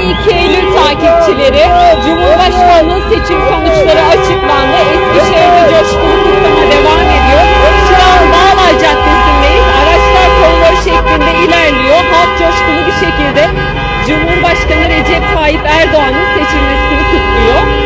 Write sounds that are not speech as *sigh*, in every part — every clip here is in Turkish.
22 Eylül takipçileri Cumhurbaşkanlığı seçim sonuçları açıklandı. Eskişehir'de coşkulu kutlama devam ediyor. Şu an Bağlar Caddesi'ndeyiz. Araçlar konvoy şeklinde ilerliyor. Halk coşkulu bir şekilde Cumhurbaşkanı Recep Tayyip Erdoğan'ın seçilmesini kutluyor.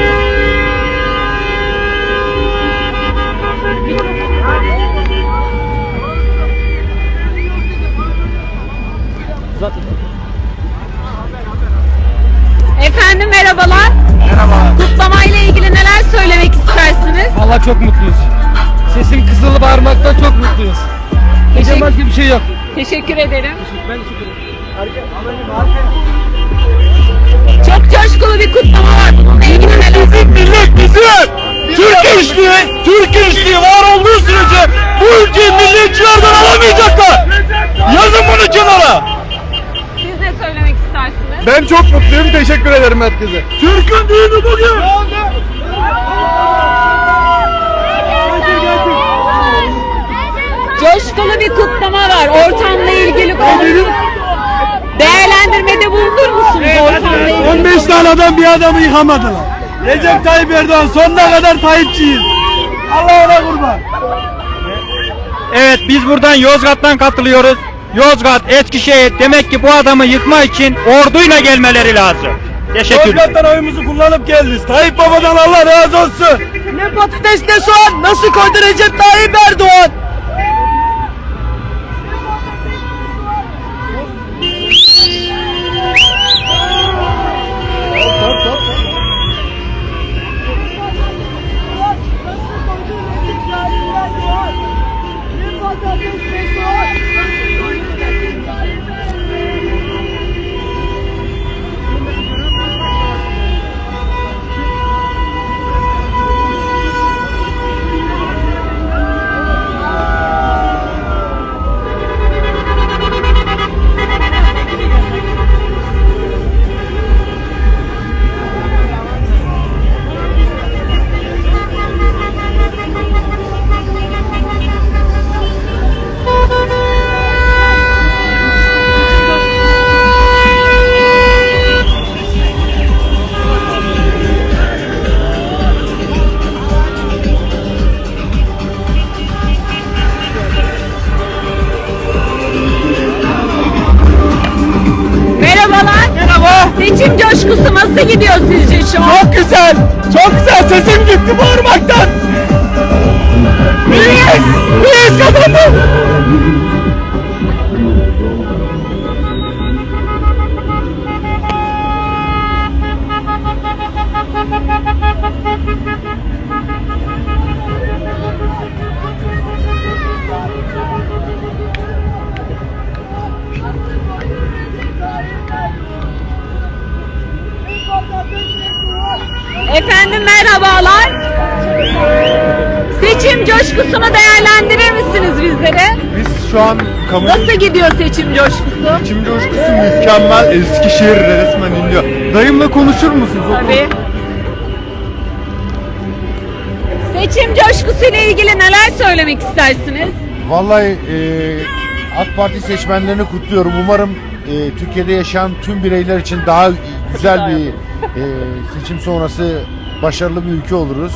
Çok mutluyuz. Sesim kısılı bağırmaktan çok mutluyuz. Diyeceğim başka bir şey yok. Teşekkür ederim. Ben teşekkür ederim. Çok coşkulu bir kutlama var. Bununla ilgili neler Bizim millet bizim. Türk işliği, Türk işliği var olduğu sürece bu ülkeyi milliyetçilerden alamayacaklar. Yazın bunu kenara. Siz ne söylemek istersiniz? Ben çok mutluyum. Teşekkür ederim herkese. Türk'ün düğünü bugün. Coşkulu bir kutlama var. Ortamla ilgili konu. Değerlendirmede bulunur musunuz ortamla ilgili? 15 tane adam bir adamı yıkamadılar. Recep Tayyip Erdoğan sonuna kadar Tayyipçiyiz. Allah ona kurban. Evet biz buradan Yozgat'tan katılıyoruz. Yozgat, Eskişehir demek ki bu adamı yıkma için orduyla gelmeleri lazım. Teşekkür. Yozgat'tan oyumuzu kullanıp geldik. Tayyip Baba'dan Allah razı olsun. Ne patates ne soğan. Nasıl koydu Recep Tayyip Erdoğan? Güzel. Çok güzel. Sesim gitti bağırmaktan. Efendim merhabalar. Seçim coşkusunu değerlendirir misiniz bizlere? Biz şu an kamu Nasıl gidiyor seçim coşkusu? seçim coşkusu mükemmel. Eskişehir resmen inliyor. Dayımla konuşur musunuz? Tabii. Seçim coşkusu ile ilgili neler söylemek istersiniz? Vallahi e, AK Parti seçmenlerini kutluyorum. Umarım e, Türkiye'de yaşayan tüm bireyler için daha güzel bir e, seçim sonrası başarılı bir ülke oluruz.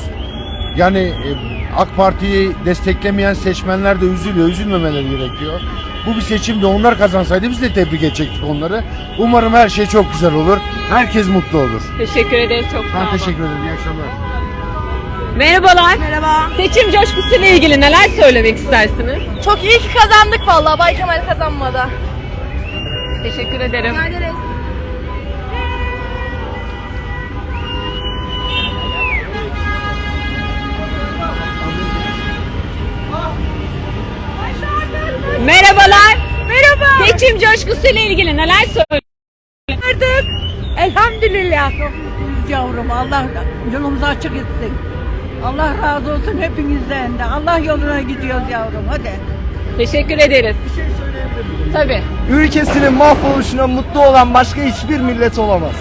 Yani e, AK Parti'yi desteklemeyen seçmenler de üzülüyor. Üzülmemeleri gerekiyor. Bu bir seçimde onlar kazansaydı biz de tebrik edecektik onları. Umarım her şey çok güzel olur. Herkes mutlu olur. Teşekkür ederiz çok sağ Ben olun. teşekkür ederim. İyi akşamlar. Merhabalar. Merhaba. Seçim coşkusu ile ilgili neler söylemek istersiniz? Çok iyi ki kazandık vallahi. Bay Kemal kazanmadı. Teşekkür ederim. Merhabalar. Merhaba. Seçim coşkusu ile ilgili neler söylemek Elhamdülillah. Çok mutluyuz yavrum. Allah yolumuzu açık etsin. Allah razı olsun hepinizden de. Allah yoluna gidiyoruz yavrum. Hadi. Teşekkür ederiz. Bir şey Tabii. Ülkesinin mahvoluşuna mutlu olan başka hiçbir millet olamaz.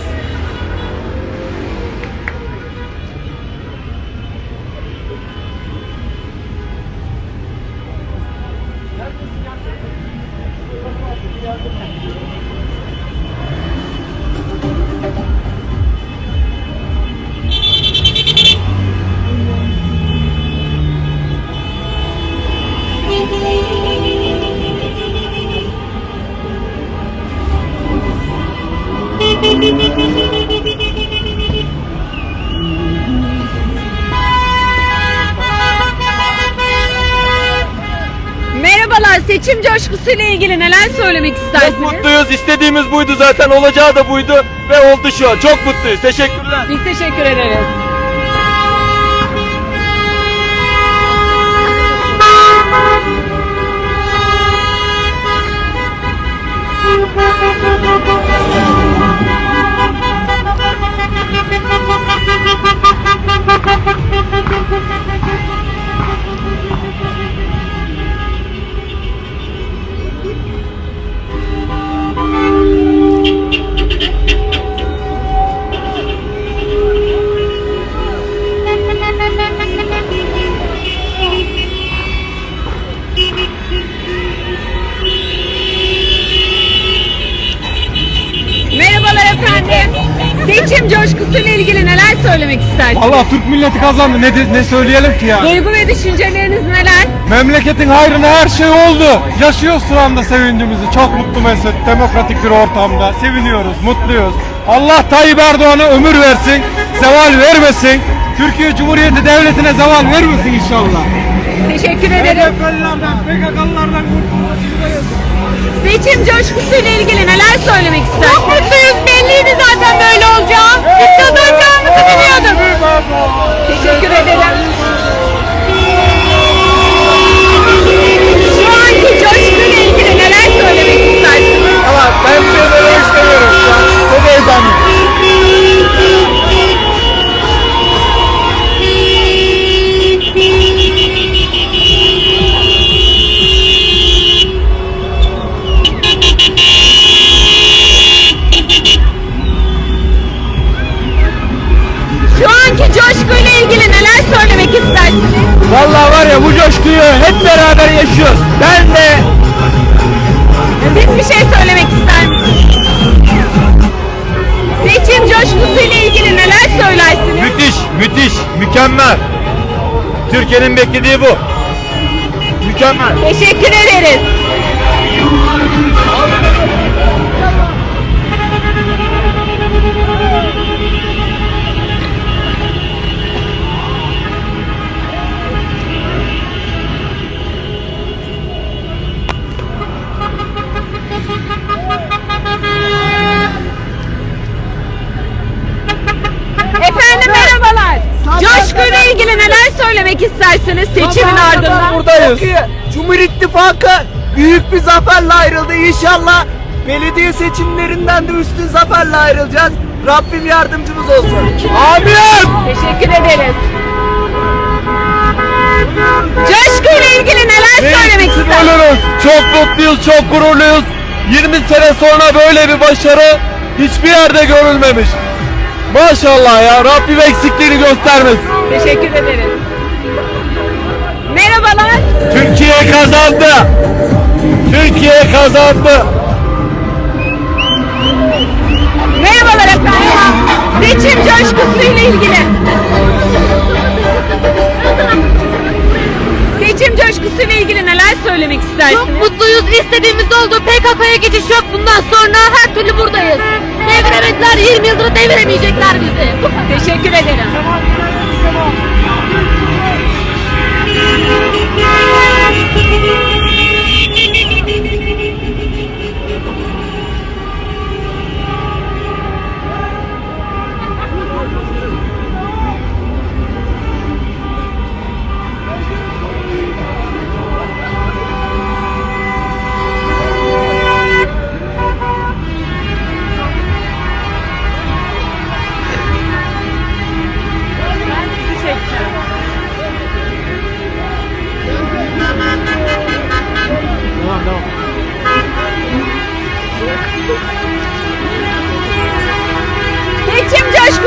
Merhabalar. Seçim coşkusuyla ilgili neler söylemek Çok istersiniz? mutluyuz. İstediğimiz buydu zaten. Olacağı da buydu. Ve oldu şu an. Çok mutluyuz. Teşekkürler. Biz teşekkür ederiz. Seçim coşkusuyla ilgili neler söylemek istersiniz? Allah Türk milleti kazandı. Ne, de- ne söyleyelim ki ya? Duygu ve düşünceleriniz neler? Memleketin hayrına her şey oldu. Yaşıyoruz şu anda sevincimizi. Çok mutlu mesut, demokratik bir ortamda. Seviniyoruz, mutluyuz. Allah Tayyip Erdoğan'a ömür versin, zeval vermesin. Türkiye Cumhuriyeti Devleti'ne zeval vermesin inşallah. Teşekkür ederim. HDP'lilerden, PKK'lılardan Seçim coşkusuyla ilgili neler söylemek istersiniz? Çok mutluyuz. Belliydi zaten böyle olacağı. Biz kazanacağımızı biliyorduk. Teşekkür ederim. Vallahi var ya bu coşkuyu hep beraber yaşıyoruz. Ben de Siz bir şey söylemek ister misiniz? Seçim coşkusuyla ilgili neler söylersiniz? müthiş, müthiş, mükemmel. Türkiye'nin beklediği bu. Mükemmel. Teşekkür ederiz. Söylemek istersiniz seçimin ardından? buradayız. Cumhur İttifakı büyük bir zaferle ayrıldı. İnşallah belediye seçimlerinden de üstün zaferle ayrılacağız. Rabbim yardımcımız olsun. Amin. Teşekkür ederiz. Coşkuyla ilgili neler söylemek istersiniz? Çok mutluyuz, çok gururluyuz. 20 sene sonra böyle bir başarı hiçbir yerde görülmemiş. Maşallah ya Rabbim eksikliğini göstermesin. Teşekkür ederiz. Merhabalar. Türkiye kazandı. Türkiye kazandı. Merhabalar efendim. Seçim coşkusuyla ilgili. Seçim coşkusuyla ilgili neler söylemek istersiniz? Mutluyuz. İstediğimiz oldu. PKK'ya geçiş yok. Bundan sonra her türlü buradayız. Deviremediler. 20 yıldır deviremeyecekler bizi. Teşekkür ederim.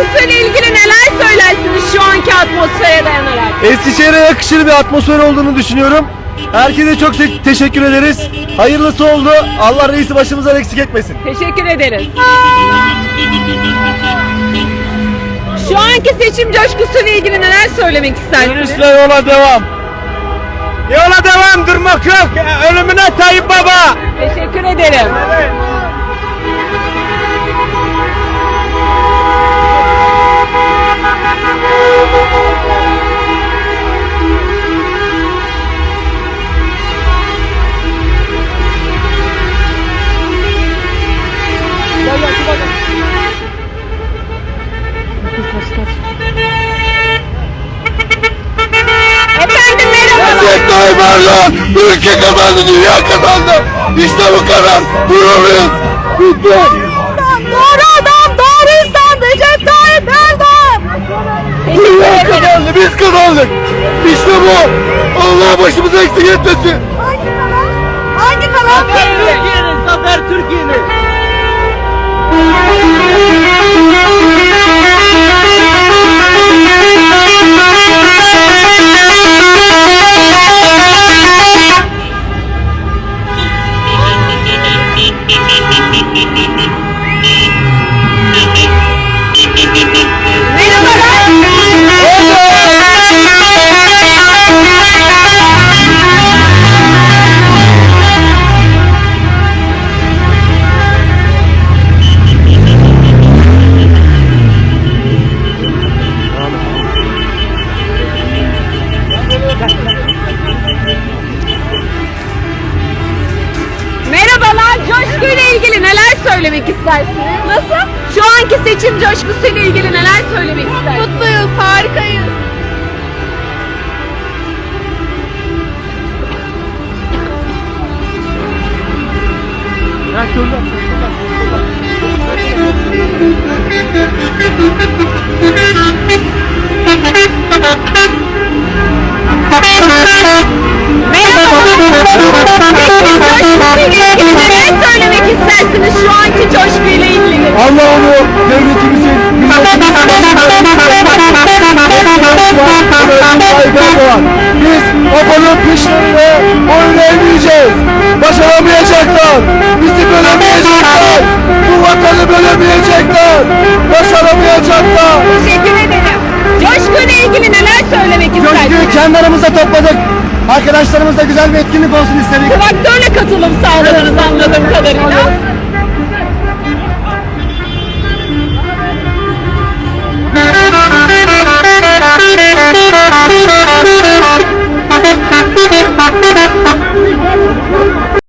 Coşkusuyla ilgili neler söylersiniz şu anki atmosfere dayanarak? Eskişehir'e yakışır bir atmosfer olduğunu düşünüyorum. Herkese çok te- teşekkür ederiz. Hayırlısı oldu. Allah reisi başımızdan eksik etmesin. Teşekkür ederiz. Şu anki seçim coşkusuyla ilgili neler söylemek istersiniz? Yola devam. Yola devam durmak yok. Ölümüne Tayyip Baba. Teşekkür ederim. kazandı. Bu ülke kazandı, dünya kazandı. İşte bu kadar. Gururluyuz. Bitti. Doğru adam. Dünya kazandı, biz kazandık. İşte bu. Allah başımıza eksik etmesin. Hangi kanal? Türkiye'nin, zafer Türkiye'nin. Neler söylemek istersiniz? Nasıl? Şu anki seçim coşkusu ile ilgili neler söylemek istersiniz? Mutluyuz, harikayız. *laughs* istersiniz şu anki coşku ile ilgili? Allah onu devletimizin, Biz babanın peşlerine boyun eğmeyeceğiz. Başaramayacaklar. Bizi bölemeyecekler. Bu vatanı bölemeyecekler. Başaramayacaklar. Teşekkür ederim. Coşku ile ilgili neler söylemek istersiniz? kendi aramızda topladık. Arkadaşlarımızla güzel bir etkinlik olsun istedik. Traktörle katılım sağladınız anladığım kadarıyla. *laughs*